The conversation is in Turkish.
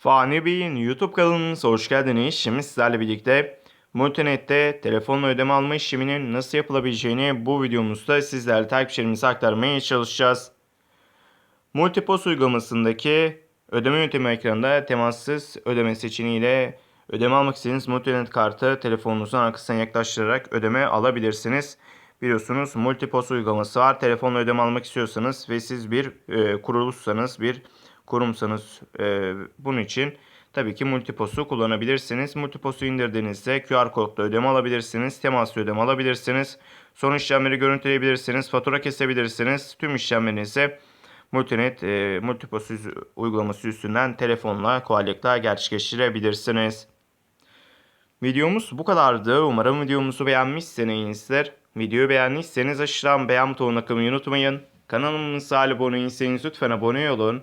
Fani Bey'in YouTube kanalımıza hoş geldiniz. Şimdi sizlerle birlikte Multinet'te telefonla ödeme alma işleminin nasıl yapılabileceğini bu videomuzda sizlerle takipçilerimize aktarmaya çalışacağız. Multipos uygulamasındaki ödeme yöntemi ekranında temassız ödeme seçeneğiyle ödeme almak istediğiniz Multinet kartı telefonunuzun arkasına yaklaştırarak ödeme alabilirsiniz. Biliyorsunuz Multipos uygulaması var. Telefonla ödeme almak istiyorsanız ve siz bir e, kuruluşsanız, bir kurumsanız e, bunun için tabii ki Multipos'u kullanabilirsiniz. Multipos'u indirdiğinizde QR kodla ödeme alabilirsiniz. Temaslı ödeme alabilirsiniz. Son işlemleri görüntüleyebilirsiniz. Fatura kesebilirsiniz. Tüm işlemlerinizi Multinet, e, Multipos uygulaması üstünden telefonla kolaylıkla gerçekleştirebilirsiniz. Videomuz bu kadardı. Umarım videomuzu beğenmişsinizdir. Videoyu beğendiyseniz aşağıdan beğen butonuna kılmayı unutmayın. Kanalımıza abone değilseniz lütfen abone olun.